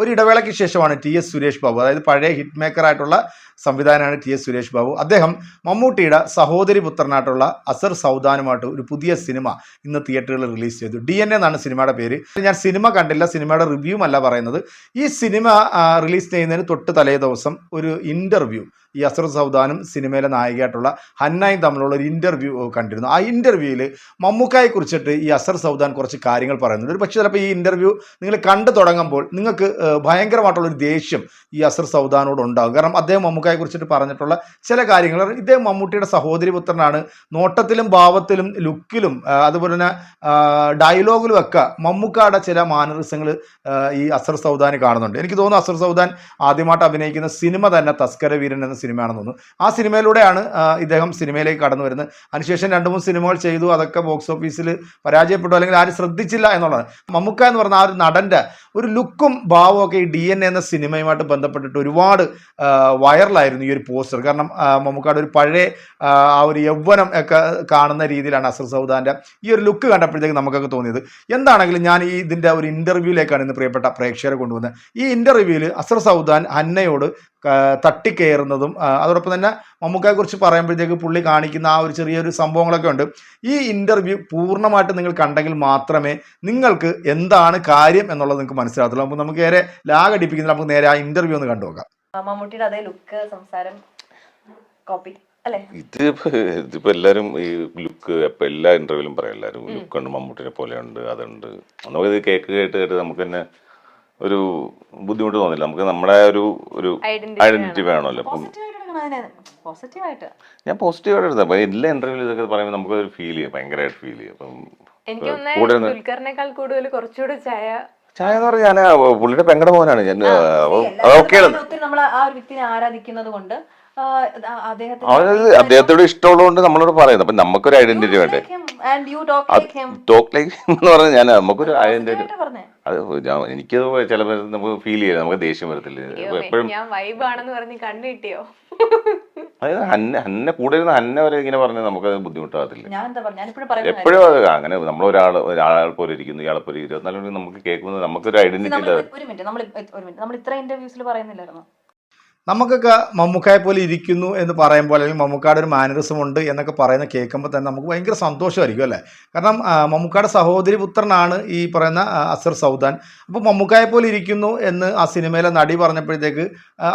ഒരു ഇടവേളയ്ക്ക് ശേഷമാണ് ടി എസ് സുരേഷ് ബാബു. അതായത് പഴയ ഹിറ്റ് മേക്കറായിട്ടുള്ള സംവിധാനമാണ് ടി എസ് സുരേഷ് ബാബു. അദ്ദേഹം മമ്മൂട്ടിയുടെ സഹോദരി പുത്രനായിട്ടുള്ള അസർ സൗദാനുമായിട്ട് ഒരു പുതിയ സിനിമ ഇന്ന് തിയേറ്ററുകളിൽ റിലീസ് ചെയ്തു. ഡി എൻ എന്നാണ് സിനിമയുടെ പേര്. ഞാൻ സിനിമ കണ്ടില്ല സിനിമയുടെ റിവ്യൂ അല്ല പറയുന്നത്. ഈ സിനിമ റിലീസ് ചെയ്യുന്നതിന് തൊട്ട് തലേ ദിവസം ഒരു ഇന്റർവ്യൂ ഈ അസർ സൗദാനും സിനിമയിലെ നായികയായിട്ടുള്ള ഹന്നായും തമ്മിലുള്ള ഒരു ഇന്റർവ്യൂ കണ്ടിരുന്നു. ആ ഇന്റർവ്യൂവിൽ മമ്മൂക്കായെ കുറിച്ചിട്ട് ഈ അസർ സൗദാൻ കുറച്ച് കാര്യങ്ങൾ പറയുന്നുണ്ട്. ഒരു പക്ഷേ ചിലപ്പോൾ ഈ ഇന്റർവ്യൂ നിങ്ങൾ കണ്ടു തുടങ്ങുമ്പോൾ നിങ്ങൾക്ക് ഭയങ്കരമായിട്ടുള്ളൊരു ദേഷ്യം ഈ അസർ സൗദാനോട് ഉണ്ടാകും. കാരണം അദ്ദേഹം മമ്മൂക്കായെ കുറിച്ചിട്ട് പറഞ്ഞിട്ടുള്ള ചില കാര്യങ്ങൾ. ഇദ്ദേഹം മമ്മൂട്ടിയുടെ സഹോദരി പുത്രനാണ് നോട്ടത്തിലും ഭാവത്തിലും ലുക്കിലും അതുപോലെ തന്നെ ഡയലോഗിലും ഒക്കെ മമ്മൂക്കായുടെ ചില മാനറിസങ്ങൾ ഈ അസർ സൗദാന് കാണുന്നുണ്ട്. എനിക്ക് തോന്നുന്നു അസർ സൗദാൻ ആദ്യമായിട്ട് അഭിനയിക്കുന്ന സിനിമ തന്നെ തസ്കര വീരൻ എന്ന സിനിമയാണെന്ന് തോന്നുന്നു. ആ സിനിമയിലൂടെയാണ് ഇദ്ദേഹം സിനിമയിലേക്ക് കടന്നു വരുന്നത്. അതിനുശേഷം രണ്ട് മൂന്ന് സിനിമകൾ ചെയ്തു അതൊക്കെ ബോക്സ് ഓഫീസിൽ പരാജയപ്പെട്ടു അല്ലെങ്കിൽ ആരും ശ്രദ്ധിച്ചില്ല എന്നുള്ളതാണ്. മമ്മുക്ക എന്ന് പറഞ്ഞ ആ ഒരു നടന്റെ ഒരു ലുക്കും ഭാവവും ഒക്കെ ഈ ഡി എൻ എന്ന സിനിമയുമായിട്ട് ബന്ധപ്പെട്ടിട്ട് ഒരുപാട് വൈറലായിരുന്നു ഈ ഒരു പോസ്റ്റർ. കാരണം മമ്മൂക്കാട് ഒരു പഴയ ആ, ഒരു യൗവനം ഒക്കെ കാണുന്ന രീതിയിലാണ് അസർ സൗദാന്റെ ഈ ഒരു ലുക്ക് കണ്ടപ്പോഴത്തേക്ക് നമുക്കൊക്കെ തോന്നിയത്. എന്താണെങ്കിലും ഞാൻ ഈ ഇതിന്റെ ഒരു ഇന്റർവ്യൂവിലേക്കാണ് ഇന്ന് പ്രിയപ്പെട്ട പ്രേക്ഷകരെ കൊണ്ടുവന്നത്. ഈ ഇന്റർവ്യൂവിൽ അസർ സൗദാൻ ഹന്നയോട് തട്ടിക്കയറുന്നതും അതോടൊപ്പം തന്നെ മമ്മൂക്കയെ കുറിച്ച് പറയുമ്പോഴത്തേക്ക് പുള്ളി കാണിക്കുന്ന ആ ഒരു ചെറിയൊരു സംഭവങ്ങളൊക്കെ ഉണ്ട്. ഈ ഇന്റർവ്യൂ പൂർണമായിട്ട് നിങ്ങൾ കണ്ടെങ്കിൽ മാത്രമേ നിങ്ങൾക്ക് എന്താണ് കാര്യം എന്നുള്ളത് നിങ്ങൾക്ക് മനസ്സിലാകത്തുള്ളൂ. അപ്പോൾ നമുക്ക് നേരെ ലാഗ് അടിപ്പിക്കുന്നില്ല നമുക്ക് നേരെ ആ ഇന്റർവ്യൂ ഒന്ന് കണ്ടു നോക്കാം. ആ, മമ്മൂട്ടിയുടെ അതേ ലുക്ക് സംസാരം കോപ്പി അല്ലെ? ഇത് ഇപ്പൊ ഇതിപ്പോ എല്ലാരും ഈ ലുക്ക് ഇപ്പൊ എല്ലാ ഇന്റർവ്യൂലും പറയാം. എല്ലാരും ലുക്ക് ഉണ്ട് മമ്മൂട്ടിനെ പോലെ ഉണ്ട് അതുണ്ട്. നമുക്കിത് കേക്ക് കേട്ട് കേട്ട് നമുക്ക് തന്നെ ഒരു ബുദ്ധിമുട്ട് തോന്നില്ല. നമുക്ക് നമ്മുടെ ഒരു ഒരു ഐഡന്റിറ്റി വേണമല്ലോ. അപ്പം പോസിറ്റീവായിട്ട് എടുക്കണം അതിനെ. പോസിറ്റീവായിട്ട് ഞാൻ പോസിറ്റീവായിട്ട് എടുത്തത്. അപ്പൊ എല്ലാ ഇന്റർവ്യൂ ഇതൊക്കെ പറയുമ്പോൾ നമുക്ക് ഒരു ഫീൽ ചെയ്യും. ഭയങ്കരമായിട്ട് ഫീൽ ചെയ്യും. അപ്പം ദുൽഖറിനേക്കാൾ കൂടുതൽ കുറച്ചുകൂടി ചായ ചായ എന്ന് പറഞ്ഞാൽ ഞാൻ പുള്ളിയുടെ പെങ്ങളുടെ മോനാണ്. ഞാൻ ഓക്കെ നമ്മൾ ആ ഒരു വ്യക്തിനെ ആരാധിക്കുന്നത് കൊണ്ട് അദ്ദേഹത്തോട് ഇഷ്ടമുള്ളതുകൊണ്ട് നമ്മളോട് പറയുന്നത് അപ്പൊ നമുക്കൊരു ഐഡന്റിറ്റി വേണ്ടേ? And you talk like him talk like എന്ന് പറഞ്ഞാൽ ഞാൻ നമുക്കൊരു ഐഡന്റിറ്റി പറഞ്ഞേ. അത് ഞാൻ എനിക്കത് ചിലപ്പോൾ നമുക്ക് ഫീൽ ചെയ്യാം നമുക്ക് ദേഷ്യം വരത്തില്ല. എപ്പോഴും ഞാൻ വൈബ് ആണെന്ന് പറഞ്ഞ് കണ്ണു കിട്ടിയോ? അതായത് അന്നെ ഹന്നെ കൂടെ ഇരുന്ന് അന്നെ വരെ ഇങ്ങനെ പറഞ്ഞാൽ അത് ബുദ്ധിമുട്ടാകത്തില്ല. എപ്പോഴും അത് അങ്ങനെ നമ്മൾ ഒരാൾ ഒരാൾ പോലെ ഇരിക്കുന്നു ഇയാളെ പോലെ ഇരുപത്തിനാല് നമുക്ക് കേൾക്കുന്നത് നമുക്കൊരു ഐഡന്റിറ്റി ഇല്ല ഒരു മിനിറ്റ് നമ്മൾ ഒരു മിനിറ്റ് നമ്മൾ ഇത്ര ഇന്റർവ്യൂസിൽ പറയുന്നില്ലായിരുന്നു? നമുക്കൊക്കെ മമ്മൂക്കായെ പോലെ ഇരിക്കുന്നു എന്ന് പറയുമ്പോൾ അല്ലെങ്കിൽ മമ്മൂക്കാട് ഒരു മാനറിസം ഉണ്ട് എന്നൊക്കെ പറയുന്ന കേൾക്കുമ്പോൾ തന്നെ നമുക്ക് ഭയങ്കര സന്തോഷമായിരിക്കും അല്ലേ? കാരണം മമ്മൂക്കാട് സഹോദരി പുത്രനാണ് ഈ പറയുന്ന അസർ സൗദാൻ. അപ്പോൾ മമ്മൂക്കായെ പോലെ ഇരിക്കുന്നു എന്ന് ആ സിനിമയിലെ നടി പറഞ്ഞപ്പോഴത്തേക്ക്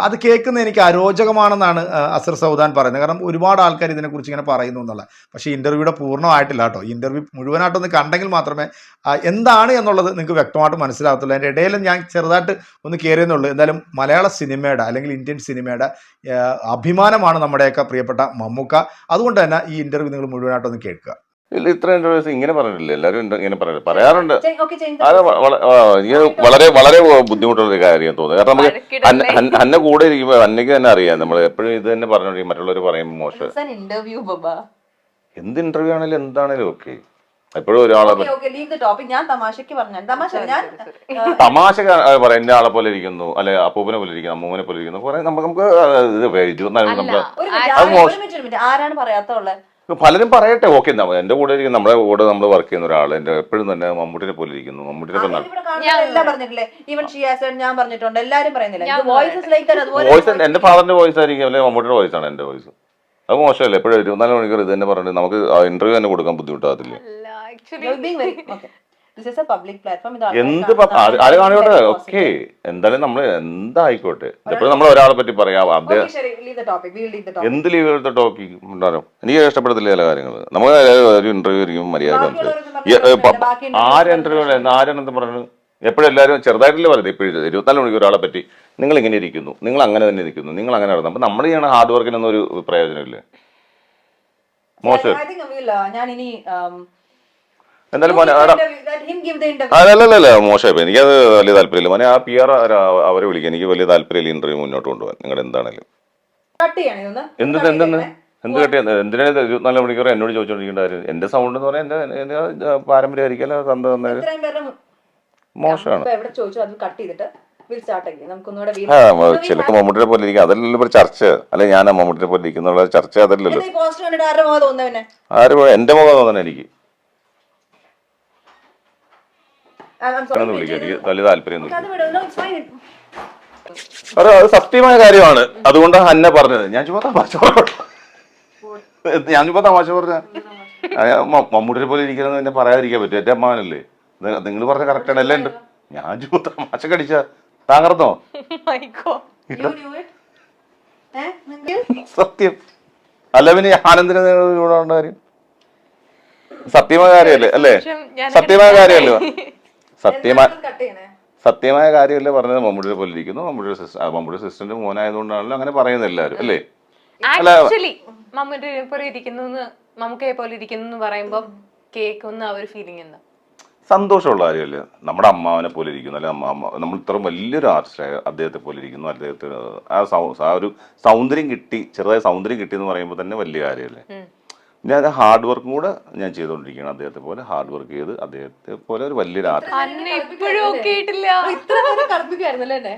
അത് കേൾക്കുന്ന എനിക്ക് അരോചകമാണെന്നാണ് അസർ സൗദാൻ പറയുന്നത്. കാരണം ഒരുപാട് ആൾക്കാർ ഇതിനെക്കുറിച്ച് ഇങ്ങനെ പറയുന്നു എന്നുള്ള പക്ഷേ ഇന്റർവ്യൂടെ പൂർണമായിട്ടില്ല കേട്ടോ. ഇന്റർവ്യൂ മുഴുവനായിട്ടൊന്ന് കണ്ടെങ്കിൽ മാത്രമേ എന്താണ് എന്നുള്ളത് നിങ്ങൾക്ക് വ്യക്തമായിട്ട് മനസ്സിലാകത്തുള്ളൂ. അതിന്റെ ഇടയിൽ ഞാൻ ചെറുതായിട്ട് ഒന്ന് കയറിയെന്നുള്ളൂ. എന്തായാലും മലയാള സിനിമയുടെ അല്ലെങ്കിൽ ഇന്ത്യൻ സിനിമയുടെ അഭിമാനമാണ് നമ്മുടെയൊക്കെ പ്രിയപ്പെട്ട മമ്മൂക്ക. അതുകൊണ്ട് തന്നെ ഈ ഇന്റർവ്യൂ നിങ്ങൾ മുഴുവനായിട്ടൊന്ന് കേൾക്കുക. ഇല്ല ഇത്ര ഇന്റർവ്യൂസ് ഇങ്ങനെ പറഞ്ഞിട്ടില്ല. എല്ലാവരും ഇങ്ങനെ പറയുന്നത് പറയാറുണ്ട്. ഓക്കെ അത് വളരെ വളരെ ബുദ്ധിമുട്ടുള്ള ഒരു കാര്യം തോന്നുന്നു. കാരണം നമുക്ക് ഹന്ന കൂടെ ഇരിക്കുമ്പോൾ അന്നയ്ക്ക് തന്നെ അറിയാം. നമ്മൾ എപ്പോഴും ഇത് തന്നെ പറഞ്ഞോണ്ടിരിക്കും. മറ്റുള്ളവർ പറയുമ്പോൾ മോശം. ഇന്റർവ്യൂ ബബ. എന്ത് ഇന്റർവ്യൂ ആണെങ്കിലും എന്താണേലും ഓക്കെ. എപ്പോഴും ഒരാളെ okay okay leave the topic ഞാൻ തമാശക്ക് പറഞ്ഞു തമാശ ഞാൻ തമാശ പറയാം എന്റെ ആളെ പോലെ ഇരിക്കുന്നു അല്ലെ അപ്പൂപ്പനെ പോലെ ഇരിക്കുന്നു അമ്മൂമ്മനെ പോലെ ഇരിക്കുന്നു കുറെ നമുക്ക് നമുക്ക് ഇരുപത്തിനാല് മിനിറ്റ് ആരാണ് പറയാത്തുള്ളത് പലരും പറയട്ടെ ഓക്കെ എന്റെ കൂടെ ഇരിക്കുന്ന നമ്മുടെ കൂടെ നമ്മൾ വർക്ക് ചെയ്യുന്ന ഒരാൾ എന്റെ എപ്പോഴും തന്നെ മമ്മൂട്ടിനെ പോലെ ഇരിക്കുന്നു മമ്മൂട്ടിനെ പോലെ നട- ഇവിടെ കാണുന്ന എല്ലാം പറഞ്ഞിട്ടില്ലേ ഈവൻ ഷിയാസ് ഞാൻ പറഞ്ഞിട്ടുണ്ട് എല്ലാരും പറയുന്നില്ല വോയിസസ് ലൈക്ക് അതുപോലെ വോയിസ് എന്റെ ഫാദറിന്റെ വോയിസ് ആയിരിക്കും അല്ലെങ്കിൽ മമ്മൂട്ടിയുടെ വോയിസ് ആണ് എന്റെ വോയിസ് അത് മോശമല്ലേ എപ്പോഴും ഇരുപത്തിനാല് മണിക്കൂർ ഇത് തന്നെ പറഞ്ഞിട്ട് നമുക്ക് ഇന്റർവ്യൂ തന്നെ കൊടുക്കാൻ ബുദ്ധിമുട്ടാകത്തില്ല എന്ത് അത് കാണിക്കോട്ടെ ഓക്കെ. എന്തായാലും നമ്മൾ എന്തായിക്കോട്ടെ? എപ്പോഴും നമ്മൾ ഒരാളെ പറ്റി പറയാം. അദ്ദേഹം എന്ത് ലീവ് എടുത്ത ടോപ്പിക് ഉണ്ടാരോ എനിക്ക് ഇഷ്ടപ്പെടത്തില്ല ചില കാര്യങ്ങൾ നമുക്ക് ഒരു ഇന്റർവ്യൂ ആയിരിക്കും മര്യാദ ആര് ഇന്റർവ്യൂ ആരെന്ത് പറഞ്ഞു? എപ്പോഴും എല്ലാവരും ചെറുതായിട്ടല്ലേ പറയുന്നത്? ഇപ്പോഴും ഇരുപത്തിനാല് മണിക്കൂർ ഒരാളെ പറ്റി. നിങ്ങൾ ഇങ്ങനെ ഇരിക്കുന്നു. നിങ്ങൾ അങ്ങനെ തന്നെ ഇരിക്കുന്നു. നിങ്ങൾ അങ്ങനെ നടന്നു. അപ്പൊ നമ്മൾ ചെയ്യണ ഹാർഡ് വർക്കിനൊന്നും ഒരു പ്രയോജനമില്ല. മോശം. Uh, ഞാൻ ഇനി um, എന്തായാലും. അല്ലല്ലല്ല മോശമായി എനിക്കത് വലിയ താല്പര്യമില്ല. മോനെ ആ പി ആർ അവരെ വിളിക്കുക എനിക്ക് വലിയ താല്പര്യമില്ല ഇന്റർവ്യൂ മുന്നോട്ട് കൊണ്ടുപോകാൻ. നിങ്ങൾ എന്താണെങ്കിലും എന്തെന്ന്? എന്തെന്ന്. എന്ത് കെട്ടി എന്തിനാ ഇരുപത്തിനാല് മണിക്കൂർ എന്നോട് ചോദിച്ചോണ്ടിരിക്കേണ്ട കാര്യം. എന്റെ സൗണ്ട് എന്ന് പറയാൻ എന്റെ എന്റെ പാരമ്പര്യമായിരിക്കല്ല തന്ത തന്നേ ഇത്രയും പേരുടെ മു- മോശമാണ്. ചിലപ്പോ മമ്മൂട്ടിനെ പോലെ ഇരിക്കും. അതല്ലല്ലോ ഒരു ചർച്ച. അല്ലെ ഞാൻ മമ്മൂട്ടിനെ പോലെ ഇരിക്കുന്നുള്ള ചർച്ച അതല്ലല്ലോ. ആരും എന്റെ മുഖം തോന്നണം എനിക്ക് I'm sorry, എന്ന് വിളിക്കും എനിക്ക് വലിയ അത് സത്യമായ കാര്യമാണ്. അതുകൊണ്ട് ഹന്ന പറഞ്ഞത്. ഞാൻ ചുമ്മാ തമാശ പറഞ്ഞു ഞാൻ ചുമ്മാ തമാശ പറഞ്ഞ മമ്മൂട്ടിനെ പോലെ ഇരിക്കുന്നത് എന്നെ പറയാതിരിക്കാൻ പറ്റും. എന്റെ അമ്മാനല്ലേ നിങ്ങൾ പറഞ്ഞ കറക്റ്റാണ് എല്ലാം ഉണ്ട്. ഞാൻ ചുമ്മാ തമാശ കടിച്ച. താങ്കർന്നോ? സത്യം. അല്ല പിന്നെ ആനന്ദിനെ ഇവിടെ ഉണ്ട കാര്യം? സത്യമായ കാര്യല്ലേ അല്ലേ? സത്യമായ കാര്യമല്ലോ? സത്യമായ സത്യമായ കാര്യമല്ലേ പറഞ്ഞത്? മമ്മൂട്ടിയെ പോലെ ഇരിക്കുന്നു. മമ്മൂട്ടിയുടെ സിസ്റ്റർ മമ്മൂട്ടിയുടെ സിസ്റ്ററിന്റെ മോനായതുകൊണ്ടാണല്ലോ അങ്ങനെ പറയുന്നത് എല്ലാവരും അല്ലേ? ആക്ച്വലി പോലെ ഇരിക്കുന്നു മമ്മൂക്കയെ പോലെ ഇരിക്കുന്നു എന്ന് പറയുമ്പോ കേൾക്കുന്ന ആ ഒരു ഫീലിംഗ് എന്താ? സന്തോഷമുള്ള കാര്യമല്ലേ? നമ്മുടെ അമ്മാവനെ പോലെ ഇരിക്കുന്നു. അല്ലെ അമ്മ നമ്മൾ ഇത്ര വലിയൊരു ആർട്ടിസ്റ്റ് അദ്ദേഹത്തെ പോലെ ഇരിക്കുന്നു. അദ്ദേഹത്തിന് ആ സൗ ആ ഒരു സൗന്ദര്യം കിട്ടി ചെറുതായ സൗന്ദര്യം കിട്ടി എന്ന് പറയുമ്പോൾ തന്നെ വലിയ കാര്യമല്ലേ? ഞാൻ ഹാർഡ് വർക്കും കൂടെ ഞാൻ ചെയ്തുകൊണ്ടിരിക്കുകയാണ് അദ്ദേഹത്തെ പോലെ ഹാർഡ് വർക്ക് ചെയ്ത് അദ്ദേഹത്തെ പോലെ ഒരു വലിയൊരു ആർട്ടിസ്റ്റ് ഹന്ന ഇപ്പോഴും ഒക്കെ ഇത്ര നേരം കളിപ്പിക്കുവായിരുന്നല്ലേ എന്നെ?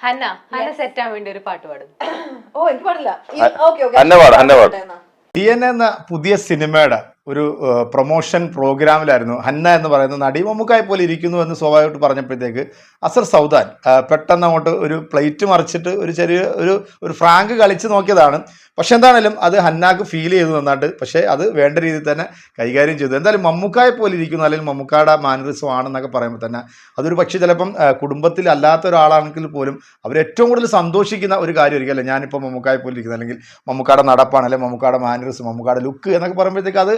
ഹന്ന ഹന്ന സെറ്റ് ആവാൻ ഒരു പാട്ട് പാടും ഓ എനിക്ക് പാടില്ല ഈ- okay, okay. ഹന്ന പാട്, ഹന്ന പാട്. എന്നാ. ഡി എൻ എന്ന പുതിയ സിനിമയുടെ ഒരു പ്രൊമോഷൻ പ്രോഗ്രാമിലായിരുന്നു ഹന്ന എന്ന് പറയുന്ന നടി മമ്മൂക്കായെ പോലെ ഇരിക്കുന്നു എന്ന് സ്വാഭാവികമായിട്ട് പറഞ്ഞപ്പോഴത്തേക്ക് അസർ സൗദാൻ പെട്ടെന്ന് അങ്ങോട്ട് ഒരു പ്ലേറ്റ് മറിച്ചിട്ട് ഒരു ചെറിയ ഒരു ഒരു ഫ്രാങ്ക് കളിച്ച് നോക്കിയതാണ്. പക്ഷെ എന്താണേലും അത് ഹന്നാക്ക് ഫീൽ ചെയ്തു നന്നായിട്ട്. പക്ഷേ അത് വേണ്ട രീതിയിൽ തന്നെ കൈകാര്യം ചെയ്തു. എന്തായാലും മമ്മൂക്കായെ പോലെ ഇരിക്കുന്നു അല്ലെങ്കിൽ മമ്മൂക്കായുടെ മാനറിസം ആണെന്നൊക്കെ പറയുമ്പോൾ തന്നെ അതൊരു പക്ഷേ ചിലപ്പം കുടുംബത്തിൽ അല്ലാത്ത ഒരാളാണെങ്കിൽ പോലും അവർ ഏറ്റവും കൂടുതൽ സന്തോഷിക്കുന്ന ഒരു കാര്യമായിരിക്കും അല്ലേ? ഞാനിപ്പോൾ മമ്മൂക്കായെ പോലെ ഇരിക്കുന്നത് അല്ലെങ്കിൽ മമ്മൂക്കായുടെ നടപ്പാണ്. അല്ലെങ്കിൽ മമ്മൂക്കായുടെ മാനറിസം മമ്മൂക്കായുടെ ലുക്ക് എന്നൊക്കെ പറയുമ്പോഴത്തേക്ക് അത്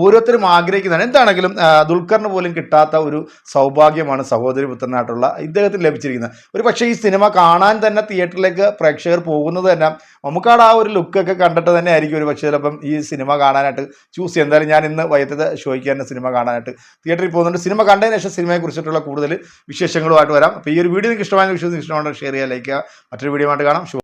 ഓരോരുത്തരും ആഗ്രഹിക്കുന്നതാണ്. എന്താണെങ്കിലും ദുൽഖറിന് പോലും കിട്ടാത്ത ഒരു സൗഭാഗ്യമാണ് സഹോദരി പുത്രനായിട്ടുള്ള ഇദ്ദേഹത്തിന് ലഭിച്ചിരിക്കുന്നത്. ഒരു പക്ഷേ ഈ സിനിമ കാണാൻ തന്നെ തിയേറ്ററിലേക്ക് പ്രേക്ഷകർ പോകുന്നത് തന്നെ നമുക്കാട് ആ ഒരു ലുക്കൊക്കെ കണ്ടിട്ട് തന്നെ ആയിരിക്കും ഒരു പക്ഷേ ചിലപ്പം ഈ സിനിമ കാണാനായിട്ട് ചൂസ് ചെയ്യുക. എന്തായാലും ഞാൻ ഇന്ന് വൈകിട്ടത്തെ ഷോയ്ക്ക് തന്നെ സിനിമ കാണാനായിട്ട് തിയേറ്ററിൽ പോകുന്നുണ്ട്. സിനിമ കണ്ടതിന് ശേഷം സിനിമയെ കുറിച്ചിട്ടുള്ള കൂടുതൽ വിശേഷങ്ങളുമായിട്ട് വരാം. അപ്പോൾ ഈ ഒരു വീഡിയോ നിങ്ങൾക്ക് ഇഷ്ടമായെന്ന് വിശ്വസിച്ച് ഇഷ്ടമാണെങ്കിൽ ഷെയർ ചെയ്യുക ലൈക്ക് ചെയ്യുക. മറ്റൊരു വീഡിയോ ആയിട്ട് കാണാം.